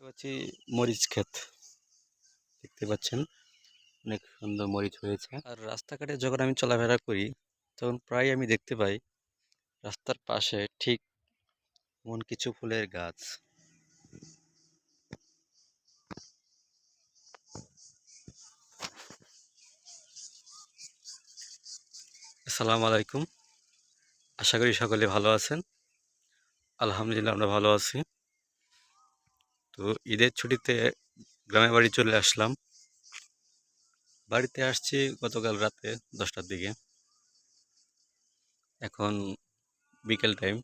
দেখতে পাচ্ছি মরিচ ক্ষেত। দেখতে পাচ্ছেন, অনেক সুন্দর মরিচ হয়েছে। আর রাস্তাঘাটে যখন আমি চলাফেরা করি, তখন প্রায় আমি দেখতে পাই রাস্তার পাশে ঠিক এমন কিছু ফুলের গাছ। আসসালামু আলাইকুম। আশা করি সকলে ভালো আছেন। আলহামদুলিল্লাহ, আমরা ভালো আছি। তো ঈদের ছুটিতে গ্রামের বাড়ি চলে আসলাম। বাড়িতে আসছি গতকাল রাতে দশটার দিকে। এখন বিকেল টাইম।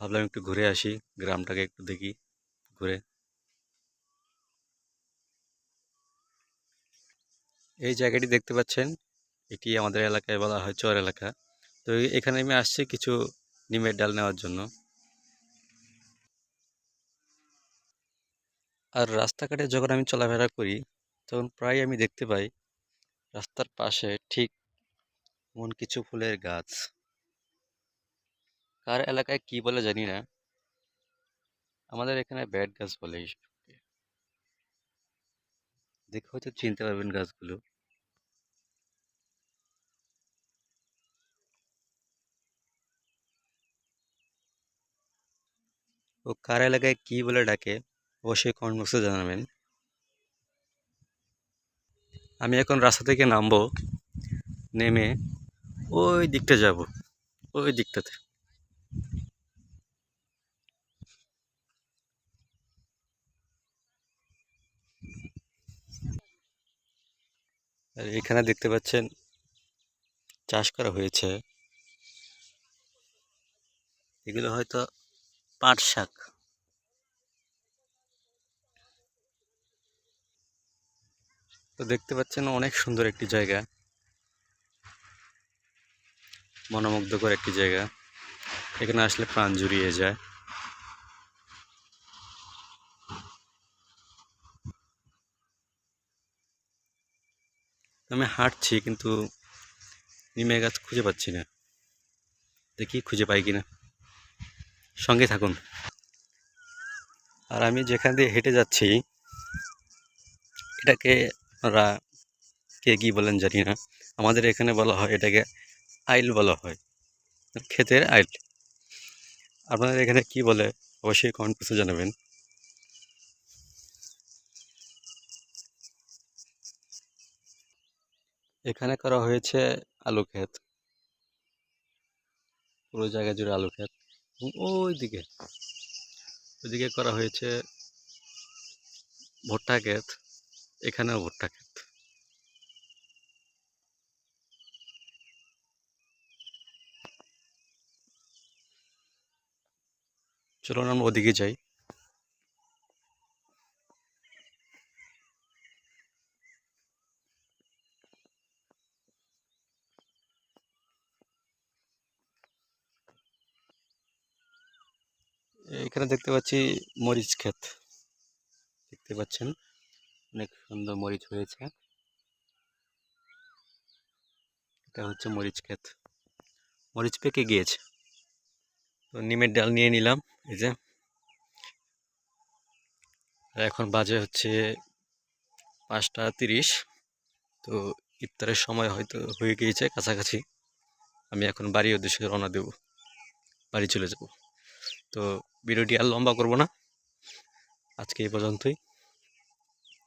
ভাবলাম একটু ঘুরে আসি, গ্রামটাকে একটু দেখি, ঘুরে। এই জায়গাটি দেখতে পাচ্ছেন, এটি আমাদের এলাকায় বলা হয় চর এলাকা। তো এখানে আমি আসছি কিছু নিমের ডাল নেওয়ার জন্য। আর রাস্তাঘাটে যখন আমি চলাফেরা করি, তখন প্রায় আমি দেখতে পাই, রাস্তার পাশে ঠিক এমন কিছু ফুলের গাছ। কার এলাকায় কি বলে জানি না। আমাদের এখানে ব্যাট গাছ বলে দেখে হয়তো চিনতে পারবেন গাছগুলো। ও কার এলাকায় কি বলে ডাকে? অবশ্যই কমেন্ট বক্সে জানাবেন। আমি এখন রাস্তা থেকে নামবো, নেমে ওই দিকটা যাব, ওই দিকটাতে। আর এখানে দেখতে পাচ্ছেন, চাষ করা হয়েছে। এগুলো হয়তো পাট শাক। তো দেখতে পাচ্ছেন অনেক সুন্দর একটি জায়গা। মনোমুগ্ধকর একটি জায়গা। এখানে আসলে প্রাণ জুড়িয়ে যায়। আমি হাঁটছি কিন্তু নিমে গাছ খুঁজে পাচ্ছি না। দেখি খুঁজে পাই কিনা। সঙ্গে থাকুন। আর আমি যেখান দিয়ে হেঁটে যাচ্ছি, এটাকে আপনারা কে কী বলেন জানি না। আমাদের এখানে বলা হয় এটাকে আইল বলা হয়। ক্ষেতের আইল। আপনাদের এখানে কি বলে অবশ্যই কমেন্ট বক্সে জানাবেন। এখানে করা হয়েছে আলু ক্ষেত। পুরো জায়গা জুড়ে আলু ক্ষেত। ওই দিকে ওইদিকে করা হয়েছে ভুট্টা ক্ষেত। এখানেও ভুট্টা ক্ষেত চলুন আমরা ওদিকে যাই। এখানে দেখতে পাচ্ছি মরিচ ক্ষেত। দেখতে পাচ্ছেন? অনেক সুন্দর মরিচ হয়েছে। এটা হচ্ছে মরিচ ক্ষেত। মরিচ পেকে গিয়েছে। তো নিমের ডাল নিয়ে নিলাম, এই যে। এখন বাজে হচ্ছে পাঁচটা তিরিশ। তো ইফতারের সময় হয়তো হয়ে গিয়েছে কাছাকাছি। আমি এখন বাড়ির উদ্দেশ্যে রওনা দেব। বাড়ি চলে যাব। তো ভিডিওটি আর লম্বা করব না। আজকে এই পর্যন্তই।